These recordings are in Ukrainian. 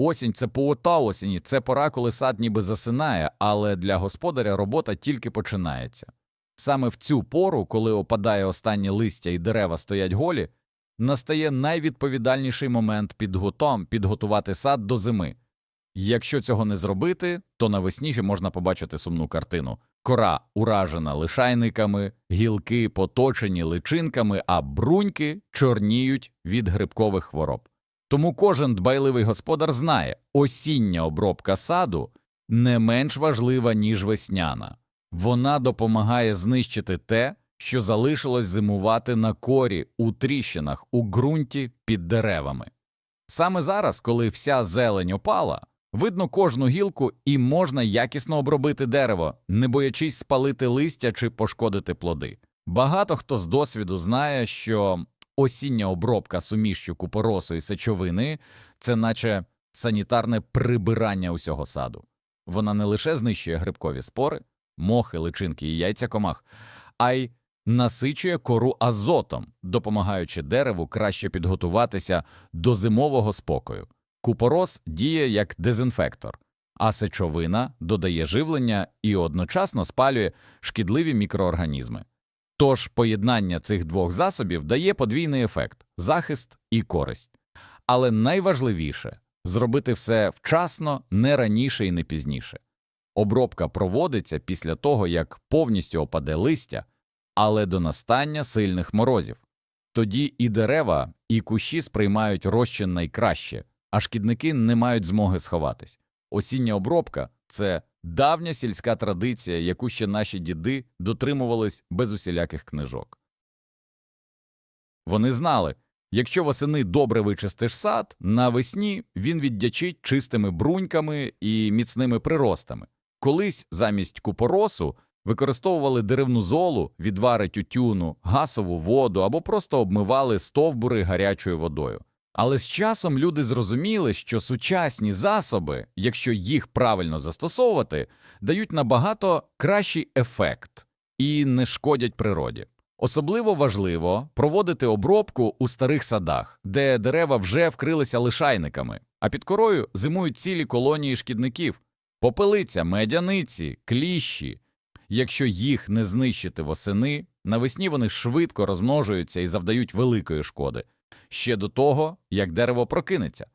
Осінь це поота осені, це пора, коли сад ніби засинає, але для господаря робота тільки починається. Саме в цю пору, коли опадає останнє листя і дерева стоять голі, настає найвідповідальніший момент підготом підготувати сад до зими. Якщо цього не зробити, то навесні ще можна побачити сумну картину. Кора уражена лишайниками, гілки поточені личинками, а бруньки чорніють від грибкових хвороб. Тому кожен дбайливий господар знає, осіння обробка саду не менш важлива, ніж весняна. Вона допомагає знищити те, що залишилось зимувати на корі, у тріщинах, у ґрунті під деревами. Саме зараз, коли вся зелень опала, видно кожну гілку і можна якісно обробити дерево, не боячись спалити листя чи пошкодити плоди. Багато хто з досвіду знає, що осіння обробка сумішчю купоросу і сечовини це наче санітарне прибирання усього саду. Вона не лише знищує грибкові спори, мохи, личинки і яйця комах, а й насичує кору азотом, допомагаючи дереву краще підготуватися до зимового спокою. Купорос діє як дезінфектор, а сечовина додає живлення і одночасно спалює шкідливі мікроорганізми. Тож поєднання цих двох засобів дає подвійний ефект захист і користь. Але найважливіше зробити все вчасно, не раніше і не пізніше. Обробка проводиться після того, як повністю опаде листя, але до настання сильних морозів. Тоді і дерева, і кущі сприймають розчин найкраще, а шкідники не мають змоги сховатись. Осіння обробка це давня сільська традиція, яку ще наші діди дотримувались без усіляких книжок. Вони знали, якщо восени добре вичистиш сад, навесні він віддячить чистими бруньками і міцними приростами. Колись замість купоросу використовували деревну золу, відвари тютюну, гасову воду або просто обмивали стовбури гарячою водою. Але з часом люди зрозуміли, що сучасні засоби, якщо їх правильно застосовувати, дають набагато кращий ефект і не шкодять природі. Особливо важливо проводити обробку у старих садах, де дерева вже вкрилися лишайниками, а під корою зимують цілі колонії шкідників, попелиця, медяниці, кліщі. Якщо їх не знищити восени, навесні вони швидко розмножуються і завдають великої шкоди ще до того, як дерево прокинеться.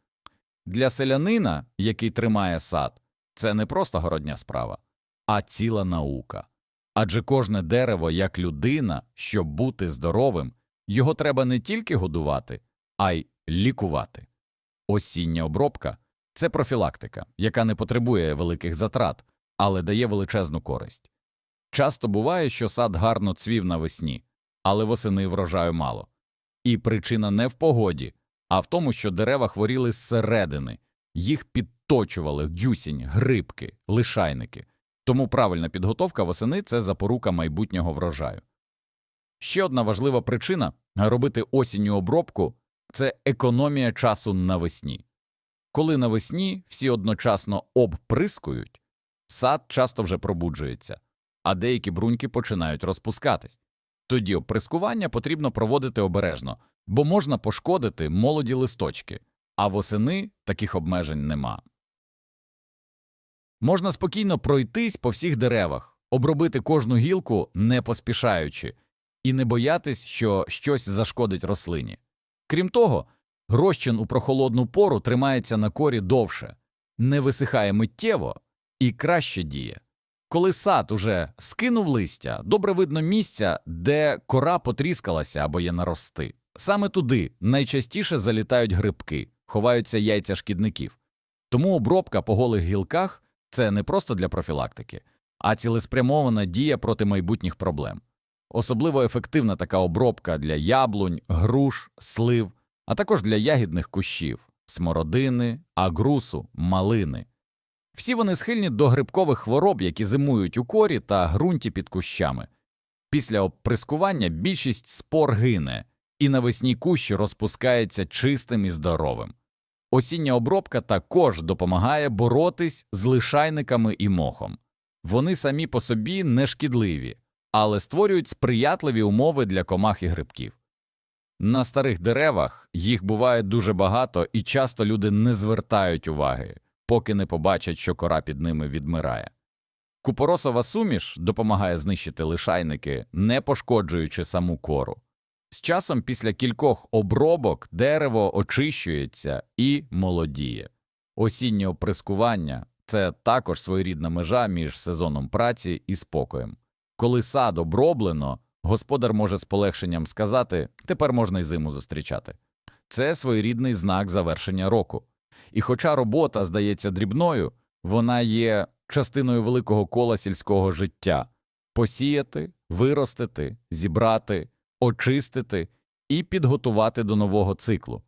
Для селянина, який тримає сад, це не просто городня справа, а ціла наука. Адже кожне дерево, як людина, щоб бути здоровим, його треба не тільки годувати, а й лікувати. Осіння обробка це профілактика, яка не потребує великих затрат, але дає величезну користь. Часто буває, що сад гарно цвів навесні, але восени врожаю мало. І причина не в погоді, а в тому, що дерева хворіли зсередини, їх підточували дзюсінь, грибки, лишайники. Тому правильна підготовка восени це запорука майбутнього врожаю. Ще одна важлива причина робити осінню обробку це економія часу навесні. Коли навесні всі одночасно обприскують, сад часто вже пробуджується, а деякі бруньки починають розпускатись. Тоді оприскування потрібно проводити обережно, бо можна пошкодити молоді листочки, а восени таких обмежень нема. Можна спокійно пройтись по всіх деревах, обробити кожну гілку не поспішаючи, і не боятись, що щось зашкодить рослині. Крім того, розчин у прохолодну пору тримається на корі довше, не висихає миттєво і краще діє. Коли сад уже скинув листя, добре видно місця, де кора потріскалася або є нарости. Саме туди найчастіше залітають грибки, ховаються яйця шкідників. Тому обробка по голих гілках це не просто для профілактики, а цілеспрямована дія проти майбутніх проблем. Особливо ефективна така обробка для яблунь, груш, слив, а також для ягідних кущів, смородини, агрусу, малини. Всі вони схильні до грибкових хвороб, які зимують у корі та ґрунті під кущами. Після оприскування більшість спор гине, і навесні кущ розпускається чистим і здоровим. Осіння обробка також допомагає боротись з лишайниками і мохом. Вони самі по собі не шкідливі, але створюють сприятливі умови для комах і грибків. На старих деревах їх буває дуже багато, і часто люди не звертають уваги, поки не побачать, що кора під ними відмирає. Купоросова суміш допомагає знищити лишайники, не пошкоджуючи саму кору. З часом після кількох обробок дерево очищується і молодіє. Осіннє оприскування це також своєрідна межа між сезоном праці і спокоєм. Коли сад оброблено, господар може з полегшенням сказати тепер можна й зиму зустрічати. Це своєрідний знак завершення року. І хоча робота здається дрібною, вона є частиною великого кола сільського життя посіяти, виростити, зібрати, очистити і підготувати до нового циклу.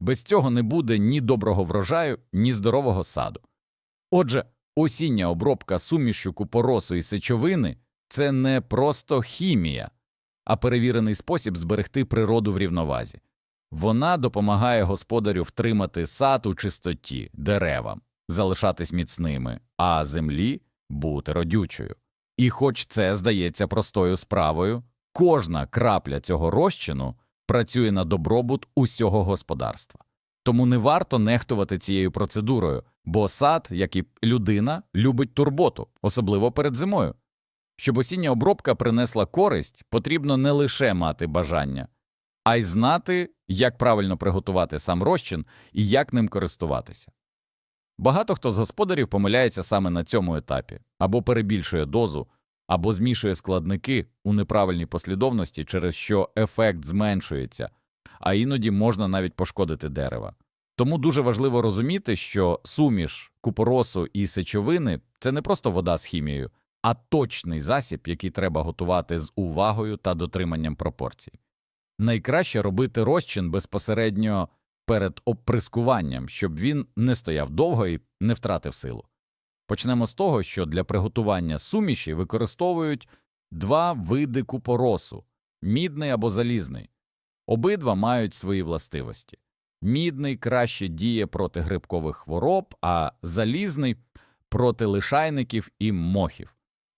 Без цього не буде ні доброго врожаю, ні здорового саду. Отже, осіння обробка сумішю купоросу і сечовини це не просто хімія, а перевірений спосіб зберегти природу в рівновазі. Вона допомагає господарю втримати сад у чистоті, деревам, залишатись міцними, а землі бути родючою. І хоч це здається простою справою, кожна крапля цього розчину працює на добробут усього господарства. Тому не варто нехтувати цією процедурою, бо сад, як і людина, любить турботу, особливо перед зимою. Щоб осіння обробка принесла користь, потрібно не лише мати бажання, а й знати, як правильно приготувати сам розчин і як ним користуватися. Багато хто з господарів помиляється саме на цьому етапі або перебільшує дозу, або змішує складники у неправильній послідовності, через що ефект зменшується, а іноді можна навіть пошкодити дерева. Тому дуже важливо розуміти, що суміш купоросу і сечовини це не просто вода з хімією, а точний засіб, який треба готувати з увагою та дотриманням пропорцій. Найкраще робити розчин безпосередньо перед оприскуванням, щоб він не стояв довго і не втратив силу. Почнемо з того, що для приготування суміші використовують два види купоросу мідний або залізний. Обидва мають свої властивості. Мідний краще діє проти грибкових хвороб, а залізний проти лишайників і мохів.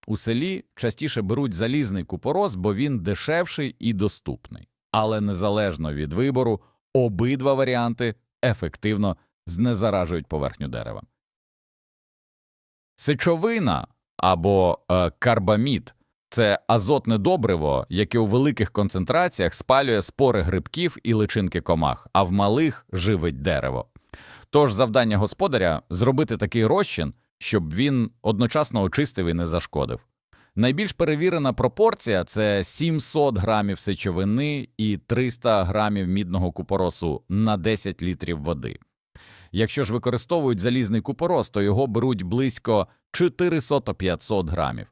У селі частіше беруть залізний купорос, бо він дешевший і доступний. Але незалежно від вибору, обидва варіанти ефективно знезаражують поверхню дерева. Сечовина або е, карбамід це азотне добриво, яке у великих концентраціях спалює спори грибків і личинки комах, а в малих живить дерево. Тож завдання господаря зробити такий розчин, щоб він одночасно очистив і не зашкодив. Найбільш перевірена пропорція це 700 грамів сечовини і 300 грамів мідного купоросу на 10 літрів води. Якщо ж використовують залізний купорос, то його беруть близько 400-500 грамів.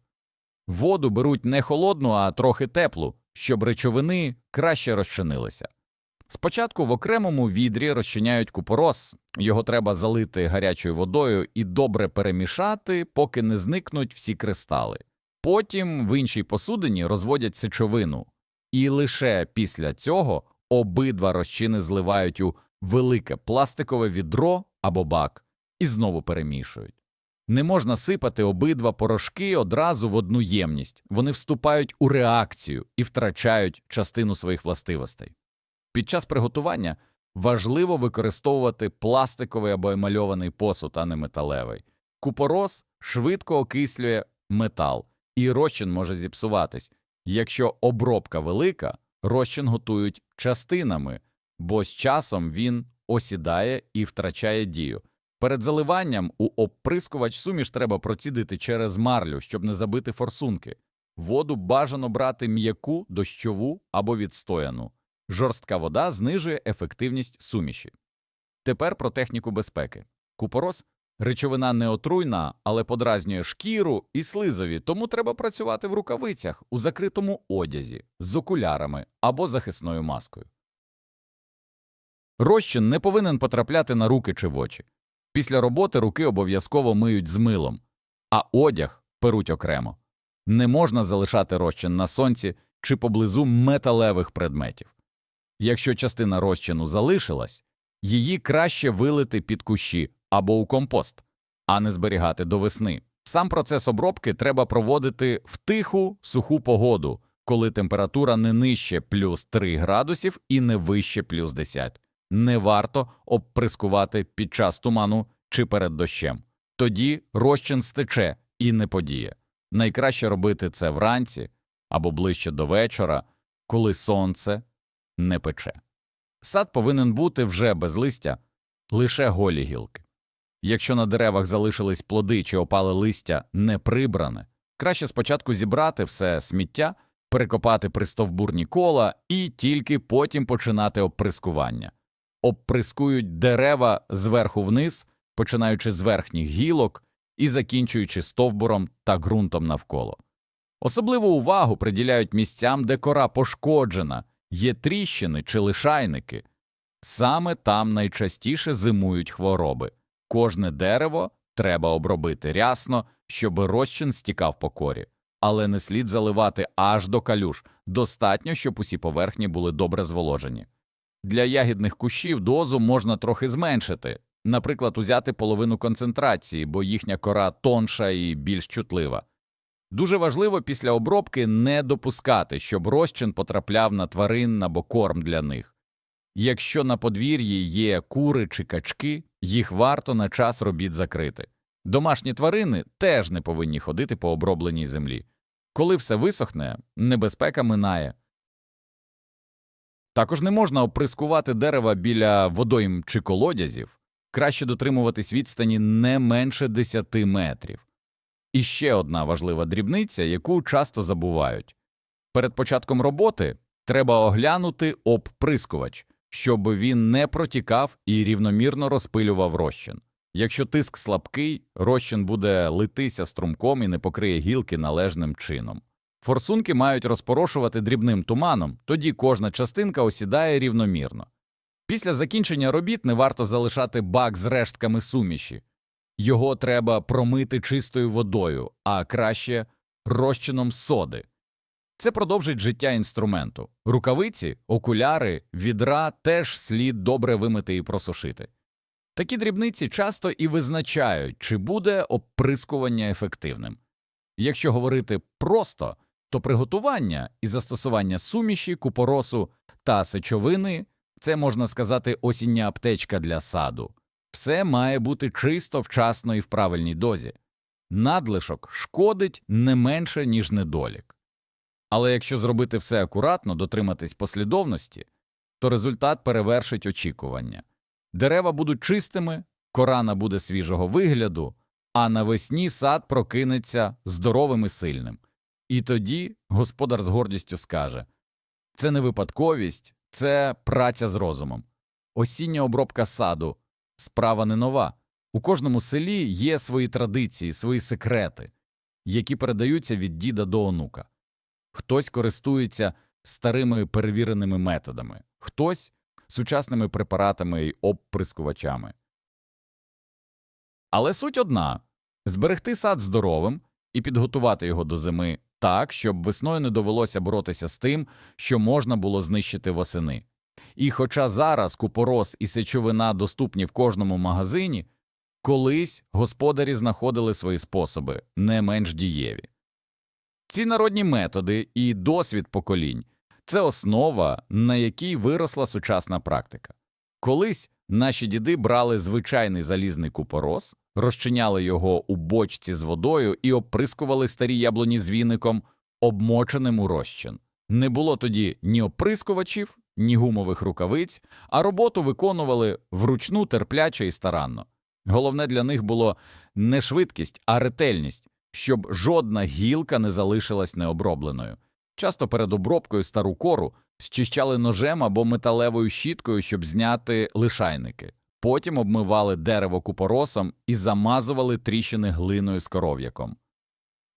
Воду беруть не холодну, а трохи теплу, щоб речовини краще розчинилися. Спочатку в окремому відрі розчиняють купорос, його треба залити гарячою водою і добре перемішати, поки не зникнуть всі кристали. Потім в іншій посудині розводять сечовину, і лише після цього обидва розчини зливають у велике пластикове відро або бак і знову перемішують. Не можна сипати обидва порошки одразу в одну ємність, вони вступають у реакцію і втрачають частину своїх властивостей. Під час приготування важливо використовувати пластиковий або емальований посуд, а не металевий. Купорос швидко окислює метал, і розчин може зіпсуватись. Якщо обробка велика, розчин готують частинами, бо з часом він осідає і втрачає дію. Перед заливанням у оприскувач суміш треба процідити через марлю, щоб не забити форсунки. Воду бажано брати м'яку, дощову або відстояну. Жорстка вода знижує ефективність суміші. Тепер про техніку безпеки. Купорос речовина не отруйна, але подразнює шкіру і слизові, тому треба працювати в рукавицях у закритому одязі, з окулярами або захисною маскою. Розчин не повинен потрапляти на руки чи в очі. Після роботи руки обов'язково миють з милом, а одяг перуть окремо. Не можна залишати розчин на сонці чи поблизу металевих предметів. Якщо частина розчину залишилась, її краще вилити під кущі або у компост, а не зберігати до весни. Сам процес обробки треба проводити в тиху, суху погоду, коли температура не нижче плюс 3 градусів і не вище плюс 10. Не варто обприскувати під час туману чи перед дощем. Тоді розчин стече і не подіє. Найкраще робити це вранці або ближче до вечора, коли сонце не пече. Сад повинен бути вже без листя, лише голі гілки. Якщо на деревах залишились плоди чи опале листя не прибране, краще спочатку зібрати все сміття, перекопати пристовбурні кола і тільки потім починати обприскування. Обприскують дерева зверху вниз, починаючи з верхніх гілок і закінчуючи стовбуром та ґрунтом навколо. Особливу увагу приділяють місцям, де кора пошкоджена, є тріщини чи лишайники. Саме там найчастіше зимують хвороби. Кожне дерево треба обробити рясно, щоб розчин стікав по корі, але не слід заливати аж до калюж, достатньо, щоб усі поверхні були добре зволожені. Для ягідних кущів дозу можна трохи зменшити, наприклад, узяти половину концентрації, бо їхня кора тонша і більш чутлива. Дуже важливо після обробки не допускати, щоб розчин потрапляв на тварин або корм для них. Якщо на подвір'ї є кури чи качки, їх варто на час робіт закрити. Домашні тварини теж не повинні ходити по обробленій землі. Коли все висохне, небезпека минає. Також не можна оприскувати дерева біля водойм чи колодязів, краще дотримуватись відстані не менше 10 метрів. І ще одна важлива дрібниця, яку часто забувають. Перед початком роботи треба оглянути обприскувач, щоб він не протікав і рівномірно розпилював розчин. Якщо тиск слабкий, розчин буде литися струмком і не покриє гілки належним чином. Форсунки мають розпорошувати дрібним туманом, тоді кожна частинка осідає рівномірно. Після закінчення робіт не варто залишати бак з рештками суміші. Його треба промити чистою водою, а краще розчином соди. Це продовжить життя інструменту. Рукавиці, окуляри, відра теж слід добре вимити і просушити. Такі дрібниці часто і визначають, чи буде обприскування ефективним. Якщо говорити просто, то приготування і застосування суміші, купоросу та сечовини це можна сказати осіння аптечка для саду. Все має бути чисто, вчасно і в правильній дозі. Надлишок шкодить не менше, ніж недолік. Але якщо зробити все акуратно, дотриматись послідовності, то результат перевершить очікування. Дерева будуть чистими, корана буде свіжого вигляду, а навесні сад прокинеться здоровим і сильним. І тоді господар з гордістю скаже це не випадковість, це праця з розумом. Осіння обробка саду справа не нова. У кожному селі є свої традиції, свої секрети, які передаються від діда до онука. Хтось користується старими перевіреними методами, хтось сучасними препаратами і обприскувачами. Але суть одна зберегти сад здоровим і підготувати його до зими так, щоб весною не довелося боротися з тим, що можна було знищити восени. І хоча зараз купорос і сечовина доступні в кожному магазині, колись господарі знаходили свої способи не менш дієві. Ці народні методи і досвід поколінь це основа, на якій виросла сучасна практика. Колись наші діди брали звичайний залізний купорос, розчиняли його у бочці з водою і оприскували старі яблуні з віником, обмоченим у розчин. Не було тоді ні оприскувачів, ні гумових рукавиць, а роботу виконували вручну терпляче і старанно. Головне для них було не швидкість, а ретельність, щоб жодна гілка не залишилась необробленою. Часто перед обробкою стару кору зчищали ножем або металевою щіткою, щоб зняти лишайники. Потім обмивали дерево купоросом і замазували тріщини глиною з коров'яком.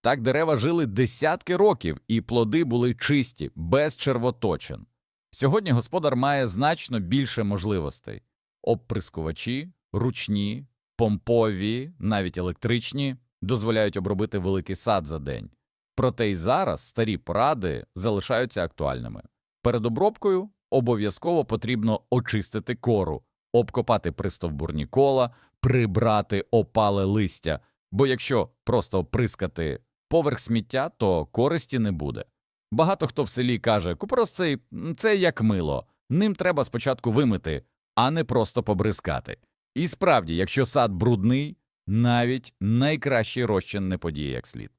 Так дерева жили десятки років, і плоди були чисті, без червоточин. Сьогодні господар має значно більше можливостей обприскувачі, ручні, помпові, навіть електричні, дозволяють обробити великий сад за день. Проте й зараз старі поради залишаються актуальними. Перед обробкою обов'язково потрібно очистити кору, обкопати пристовбурні кола, прибрати опале листя, бо якщо просто оприскати поверх сміття, то користі не буде. Багато хто в селі каже, купорос цей це як мило, ним треба спочатку вимити, а не просто побризкати. І справді, якщо сад брудний, навіть найкращий розчин не подіє як слід.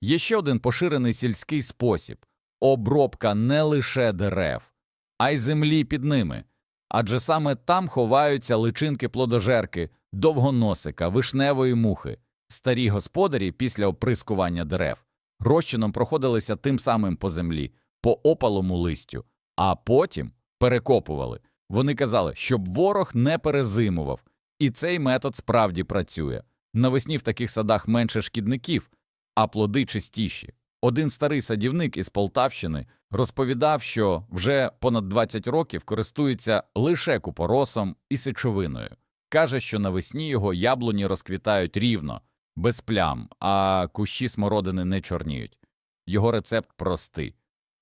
Є ще один поширений сільський спосіб обробка не лише дерев, а й землі під ними. Адже саме там ховаються личинки плодожерки, довгоносика, вишневої мухи. Старі господарі після оприскування дерев розчином проходилися тим самим по землі, по опалому листю, а потім перекопували. Вони казали, щоб ворог не перезимував, і цей метод справді працює. Навесні в таких садах менше шкідників, а плоди чистіші. Один старий садівник із Полтавщини розповідав, що вже понад 20 років користується лише купоросом і сечовиною. Каже, що навесні його яблуні розквітають рівно, без плям, а кущі смородини не чорніють. Його рецепт простий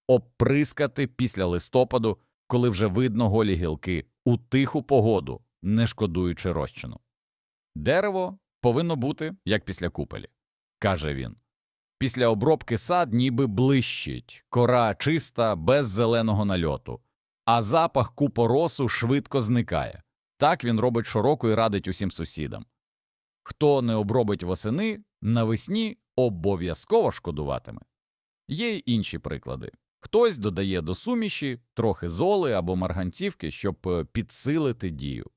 оприскати після листопаду, коли вже видно голі гілки, у тиху погоду, не шкодуючи розчину. Дерево повинно бути, як після купелі, каже він. Після обробки сад ніби блищить, кора чиста, без зеленого нальоту, а запах купоросу швидко зникає. Так він робить щороку і радить усім сусідам. Хто не обробить восени, навесні обов'язково шкодуватиме. Є й інші приклади. Хтось додає до суміші трохи золи або марганцівки, щоб е, підсилити дію.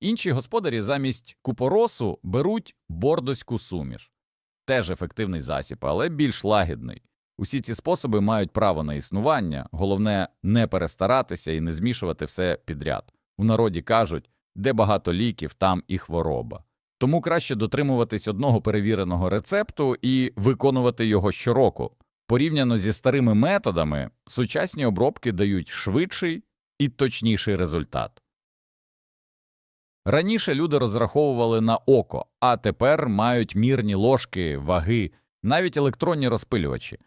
Інші господарі замість купоросу беруть бордоську суміш. Теж ефективний засіб, але більш лагідний. Усі ці способи мають право на існування, головне не перестаратися і не змішувати все підряд. У народі кажуть, де багато ліків, там і хвороба. Тому краще дотримуватись одного перевіреного рецепту і виконувати його щороку. Порівняно зі старими методами, сучасні обробки дають швидший і точніший результат. Раніше люди розраховували на око, а тепер мають мірні ложки, ваги, навіть електронні розпилювачі.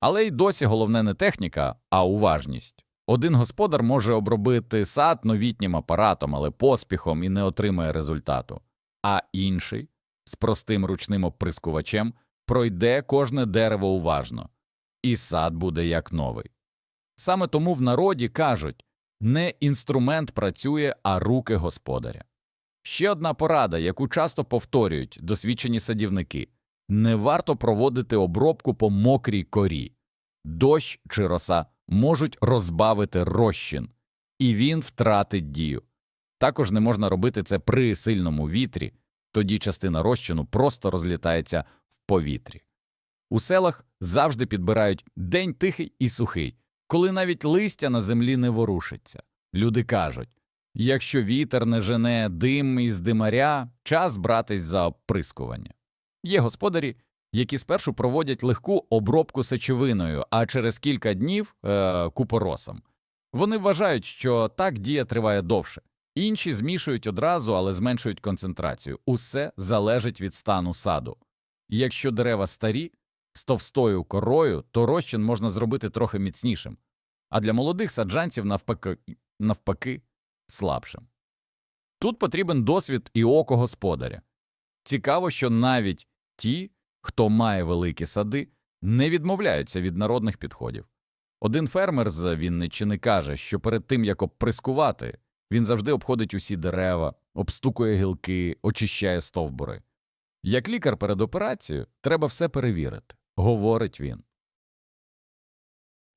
Але й досі головне не техніка, а уважність. Один господар може обробити сад новітнім апаратом, але поспіхом і не отримає результату, а інший з простим ручним оприскувачем пройде кожне дерево уважно, і сад буде як новий. Саме тому в народі кажуть не інструмент працює, а руки господаря. Ще одна порада, яку часто повторюють досвідчені садівники не варто проводити обробку по мокрій корі. Дощ чи роса можуть розбавити розчин, і він втратить дію. Також не можна робити це при сильному вітрі, тоді частина розчину просто розлітається в повітрі. У селах завжди підбирають день тихий і сухий, коли навіть листя на землі не ворушиться. Люди кажуть якщо вітер не жене дим із димаря, час братись за оприскування. Є господарі, які спершу проводять легку обробку сечовиною, а через кілька днів е, купоросом. Вони вважають, що так дія триває довше. Інші змішують одразу, але зменшують концентрацію. Усе залежить від стану саду. Якщо дерева старі, з товстою корою, то розчин можна зробити трохи міцнішим, а для молодих саджанців навпаки, навпаки слабшим. Тут потрібен досвід і око господаря. Цікаво, що навіть ті, хто має великі сади, не відмовляються від народних підходів. Один фермер з Вінниччини каже, що перед тим як оприскувати, він завжди обходить усі дерева, обстукує гілки, очищає стовбури. Як лікар перед операцією, треба все перевірити, говорить він.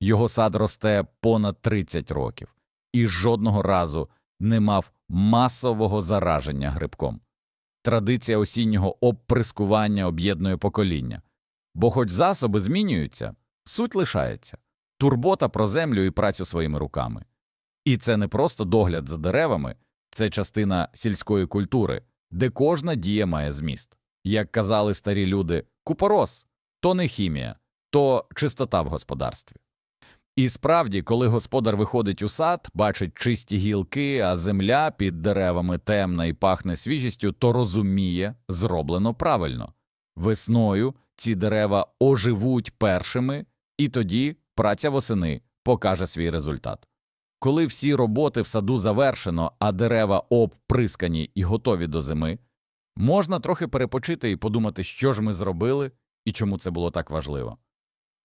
Його сад росте понад 30 років і жодного разу не мав масового зараження грибком. Традиція осіннього обприскування об'єднує покоління. Бо хоч засоби змінюються, суть лишається турбота про землю і працю своїми руками. І це не просто догляд за деревами, це частина сільської культури, де кожна дія має зміст. Як казали старі люди, купорос то не хімія, то чистота в господарстві. І справді, коли господар виходить у сад, бачить чисті гілки, а земля під деревами темна і пахне свіжістю, то розуміє, зроблено правильно. Весною ці дерева оживуть першими, і тоді праця восени покаже свій результат. Коли всі роботи в саду завершено, а дерева обприскані і готові до зими, можна трохи перепочити і подумати, що ж ми зробили і чому це було так важливо.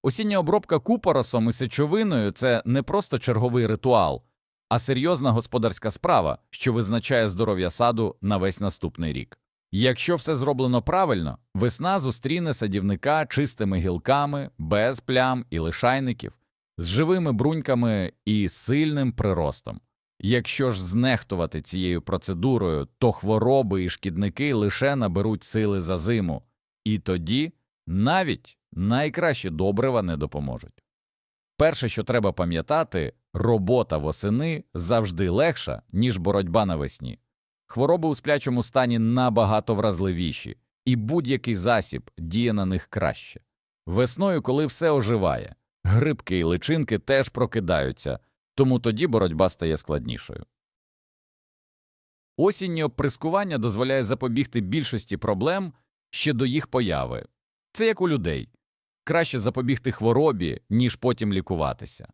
Осіння обробка купоросом і сечовиною це не просто черговий ритуал, а серйозна господарська справа, що визначає здоров'я саду на весь наступний рік. Якщо все зроблено правильно, весна зустріне садівника чистими гілками, без плям і лишайників, з живими бруньками і сильним приростом. Якщо ж знехтувати цією процедурою, то хвороби і шкідники лише наберуть сили за зиму, і тоді навіть найкращі добрива не допоможуть. Перше, що треба пам'ятати, робота восени завжди легша, ніж боротьба навесні. Хвороби у сплячому стані набагато вразливіші, і будь-який засіб діє на них краще. Весною, коли все оживає, грибки і личинки теж прокидаються, тому тоді боротьба стає складнішою. Осіннє оприскування дозволяє запобігти більшості проблем ще до їх появи. Це як у людей краще запобігти хворобі, ніж потім лікуватися.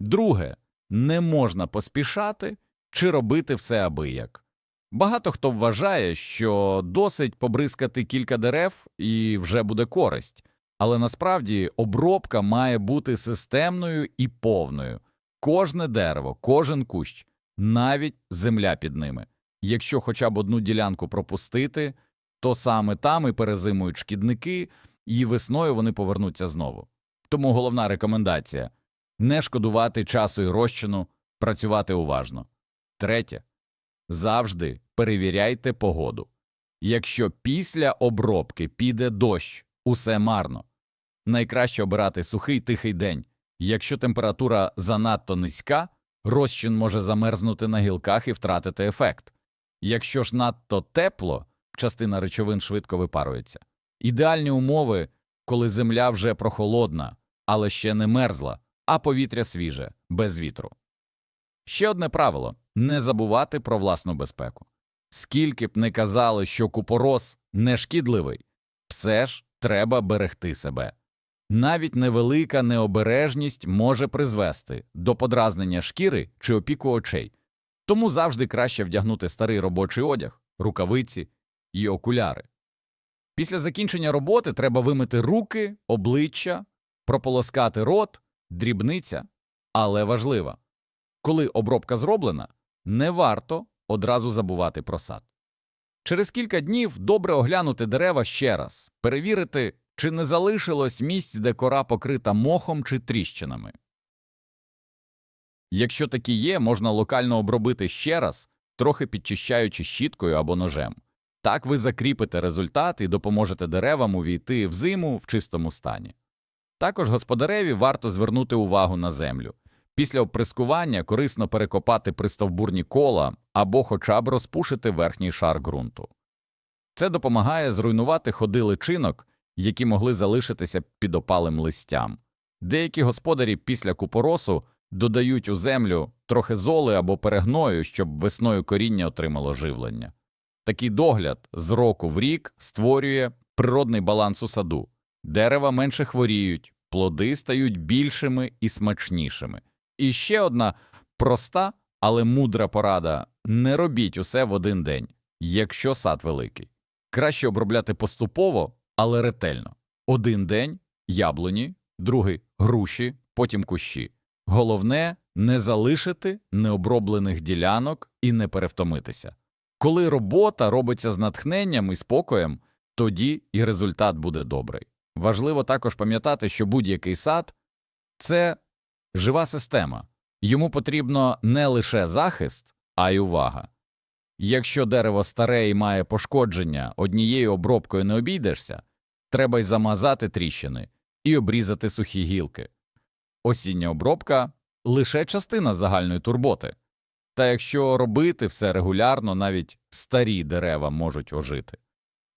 Друге, не можна поспішати чи робити все абияк. Багато хто вважає, що досить побризкати кілька дерев і вже буде користь, але насправді обробка має бути системною і повною. Кожне дерево, кожен кущ, навіть земля під ними. Якщо хоча б одну ділянку пропустити, то саме там і перезимують шкідники, і весною вони повернуться знову. Тому головна рекомендація не шкодувати часу і розчину, працювати уважно. Третє. Завжди перевіряйте погоду. Якщо після обробки піде дощ, усе марно. Найкраще обирати сухий тихий день. Якщо температура занадто низька, розчин може замерзнути на гілках і втратити ефект. Якщо ж надто тепло, частина речовин швидко випарується. Ідеальні умови, коли земля вже прохолодна, але ще не мерзла, а повітря свіже, без вітру. Ще одне правило не забувати про власну безпеку. Скільки б не казали, що купорос не шкідливий, все ж треба берегти себе. Навіть невелика необережність може призвести до подразнення шкіри чи опіку очей, тому завжди краще вдягнути старий робочий одяг, рукавиці і окуляри. Після закінчення роботи треба вимити руки, обличчя, прополоскати рот, дрібниця, але важлива. Коли обробка зроблена, не варто одразу забувати про сад. Через кілька днів добре оглянути дерева ще раз, перевірити, чи не залишилось місць, де кора покрита мохом чи тріщинами. Якщо такі є, можна локально обробити ще раз, трохи підчищаючи щіткою або ножем. Так ви закріпите результат і допоможете деревам увійти в зиму в чистому стані. Також господареві варто звернути увагу на землю. Після оприскування корисно перекопати пристовбурні кола або хоча б розпушити верхній шар ґрунту. Це допомагає зруйнувати ходи личинок, які могли залишитися під опалим листям. Деякі господарі після купоросу додають у землю трохи золи або перегною, щоб весною коріння отримало живлення. Такий догляд з року в рік створює природний баланс у саду. Дерева менше хворіють, плоди стають більшими і смачнішими. І ще одна проста, але мудра порада не робіть усе в один день, якщо сад великий. Краще обробляти поступово, але ретельно. Один день яблуні, другий груші, потім кущі. Головне не залишити необроблених ділянок і не перевтомитися. Коли робота робиться з натхненням і спокоєм, тоді і результат буде добрий. Важливо також пам'ятати, що будь-який сад це жива система, йому потрібно не лише захист, а й увага. Якщо дерево старе і має пошкодження, однією обробкою не обійдешся, треба й замазати тріщини і обрізати сухі гілки. Осіння обробка лише частина загальної турботи. Та якщо робити все регулярно, навіть старі дерева можуть ожити.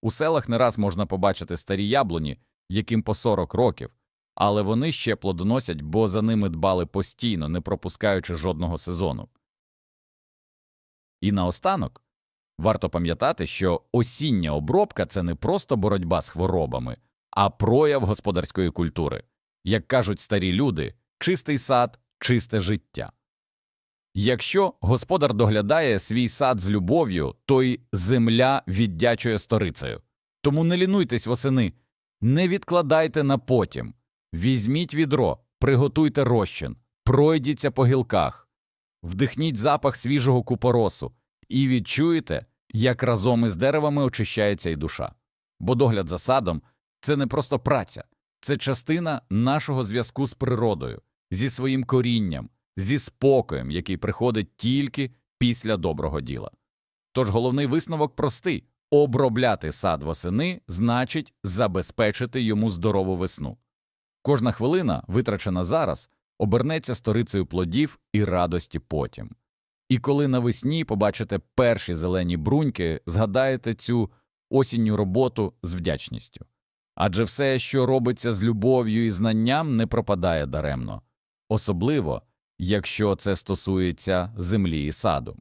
У селах не раз можна побачити старі яблуні, яким по 40 років, але вони ще плодоносять, бо за ними дбали постійно, не пропускаючи жодного сезону. І наостанок варто пам'ятати, що осіння обробка це не просто боротьба з хворобами, а прояв господарської культури. Як кажуть старі люди, чистий сад, чисте життя. Якщо господар доглядає свій сад з любов'ю, то й земля віддячує сторицею. Тому не лінуйтесь восени, не відкладайте на потім. Візьміть відро, приготуйте розчин, пройдіться по гілках, вдихніть запах свіжого купоросу і відчуєте, як разом із деревами очищається і душа. Бо догляд за садом це не просто праця, це частина нашого зв'язку з природою, зі своїм корінням, зі спокоєм, який приходить тільки після доброго діла. Тож головний висновок простий обробляти сад восени значить забезпечити йому здорову весну. Кожна хвилина, витрачена зараз, обернеться сторицею плодів і радості потім. І коли навесні побачите перші зелені бруньки, згадаєте цю осінню роботу з вдячністю. Адже все, що робиться з любов'ю і знанням, не пропадає даремно, особливо, якщо це стосується землі і саду.